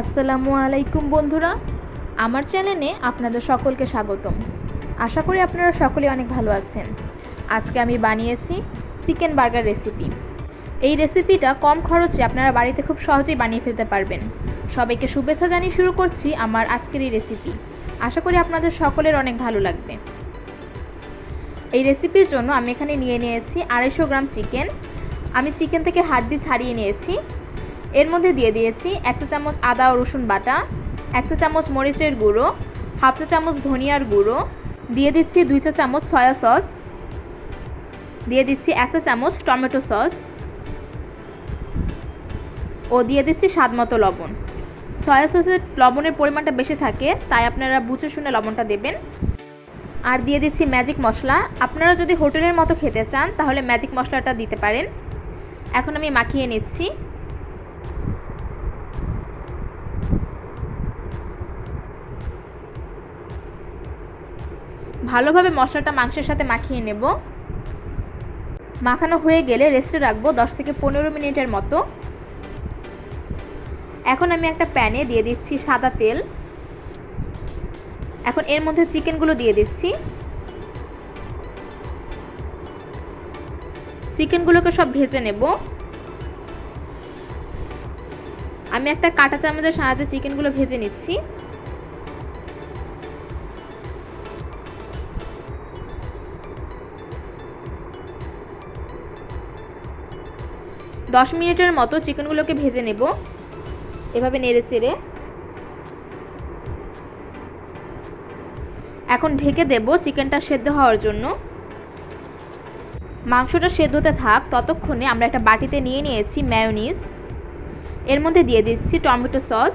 আসসালামু আলাইকুম বন্ধুরা। আমার চ্যানেলে আপনাদের সকলকে স্বাগতম। আশা করি আপনারা সকলে অনেক ভালো আছেন। আজকে আমি বানিয়েছি চিকেন বার্গার রেসিপি। এই রেসিপিটা কম খরচে আপনারা বাড়িতে খুব সহজেই বানিয়ে ফেলতে পারবেন। সবাইকে শুভেচ্ছা জানিয়ে শুরু করছি আমার আজকের এই রেসিপি। আশা করি আপনাদের সকলের অনেক ভালো লাগবে। এই রেসিপির জন্য আমি এখানে নিয়ে নিয়েছি আড়াইশো গ্রাম চিকেন। আমি চিকেন থেকে হাড্ডি ছাড়িয়ে নিয়েছি। এর মধ্যে দিয়ে দিয়েছি একটা চামচ আদা ও রসুন বাটা একটা চামচ মরিচের গুঁড়ো, হাফ চা চামচ ধনিয়ার গুঁড়ো, দিয়ে দিচ্ছি দুই চা চামচ সয়া সস, দিয়ে দিচ্ছি একটা চামচ টমেটো সস ও দিয়ে দিচ্ছি স্বাদ মতো লবণ। সয়া সসের লবণের পরিমাণটা বেশি থাকে, তাই আপনারা বুঝে শুনে লবণটা দেবেন। আর দিয়ে দিচ্ছি ম্যাজিক মশলা। আপনারা যদি হোটেলের মতো খেতে চান, তাহলে ম্যাজিক মশলাটা দিতে পারেন। এখন আমি মাখিয়ে নিচ্ছি। ভালোভাবে মশলাটা মাংসের সাথে মাখিয়ে নেব। মাখানো হয়ে গেলে রেস্টে রাখব দশ থেকে পনেরো মিনিটের মতো। এখন আমি একটা প্যানে দিয়ে দিচ্ছি সাদা তেল। এখন এর মধ্যে চিকেনগুলো দিয়ে দিচ্ছি। চিকেনগুলোকে সব ভেজে নেব। আমি একটা কাঁটা চামচের সাহায্যে চিকেনগুলো ভেজে নিচ্ছি। দশ মিনিটের মতো চিকেনগুলোকে ভেজে নেব। এভাবে নেড়ে চেড়ে। এখন ঢেকে দেব চিকেনটা সেদ্ধ হওয়ার জন্য। মাংসটা সেদ্ধ হতে থাক, ততক্ষণে আমরা একটা বাটিতে নিয়ে নিয়েছি ম্যায়োনিজ এর মধ্যে দিয়ে দিচ্ছি টমেটো সস।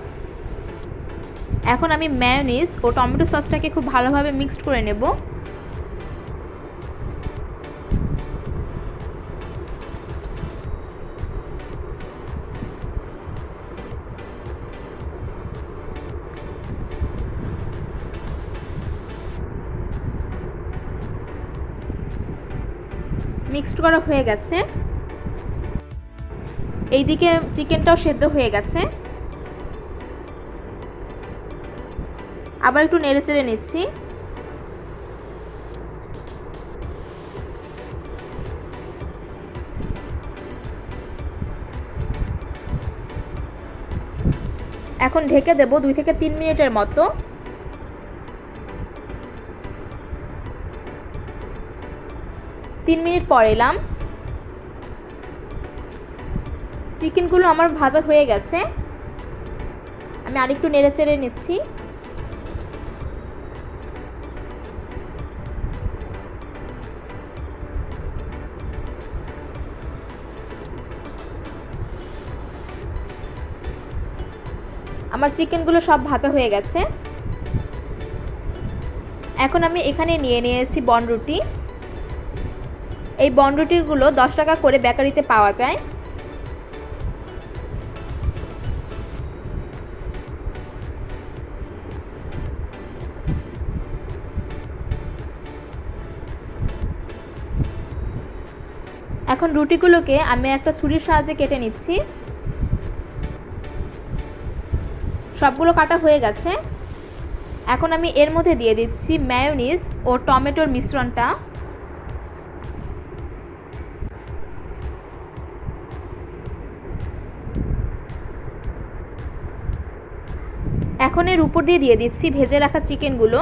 এখন আমি ম্যায়োনিজ ও টমেটো সসটাকে খুব ভালোভাবে মিক্সড করে নেব। মিক্সড করা হয়ে গেছে। এইদিকে চিকেনটাও সেদ্ধ হয়ে গেছে। আবার একটু নেড়ে চেড়ে নিচ্ছি। এখন ঢেকে দেব দুই থেকে তিন মিনিটের মতো। তিন মিনিট পর এলাম। চিকেনগুলো আমার ভাজা হয়ে গেছে। আমি আরেকটু নেড়ে চেড়ে নিচ্ছি। আমার চিকেনগুলো সব ভাজা হয়ে গেছে। এখন আমি এখানে নিয়ে নিয়েছি বনরুটি এই বনরুটিগুলো দশ টাকা করে বেকারিতে পাওয়া যায়। এখন রুটিগুলোকে আমি একটা ছুরির সাহায্যে কেটে নিচ্ছি। সবগুলো কাটা হয়ে গেছে। এখন আমি এর মধ্যে দিয়ে দিচ্ছি ম্যায়োনিজ ও টমেটোর মিশ্রণটা। এখন এর উপর দিয়ে দিয়ে দিচ্ছি ভেজে রাখা চিকেনগুলো।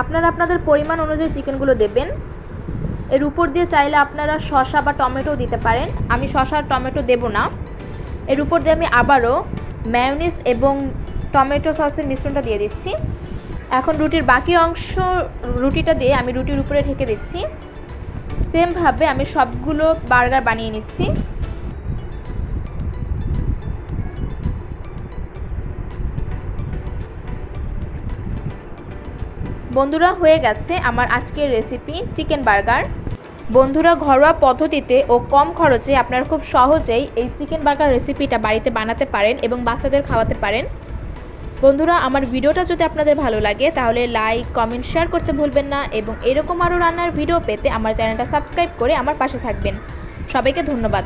আপনারা আপনাদের পরিমাণ অনুযায়ী চিকেনগুলো দেবেন। এর উপর দিয়ে চাইলে আপনারা শসা বা টমেটো দিতে পারেন। আমি শসা আর টমেটো দেব না। এর উপর দিয়ে আমি আবারও ম্যায়োনিজ এবং টমেটো সসের মিশ্রণটা দিয়ে দিচ্ছি। এখন রুটির বাকি অংশ, রুটিটা দিয়ে আমি রুটির উপরে ঢেকে দিচ্ছি। সেমভাবে আমি সবগুলো বার্গার বানিয়ে নিচ্ছি। বন্ধুরা, হয়ে গেছে আমার আজকের রেসিপি চিকেন বার্গার বন্ধুরা, ঘরোয়া পদ্ধতিতে ও কম খরচে আপনারা খুব সহজেই এই চিকেন বার্গার রেসিপিটা বাড়িতে বানাতে পারেন এবং বাচ্চাদের খাওয়াতে পারেন। বন্ধুরা, আমার ভিডিওটা যদি আপনাদের ভালো লাগে, তাহলে লাইক কমেন্ট শেয়ার করতে ভুলবেন না এবং এরকম আরও রান্নার ভিডিও পেতে আমার চ্যানেলটা সাবস্ক্রাইব করে আমার পাশে থাকবেন। সবাইকে ধন্যবাদ।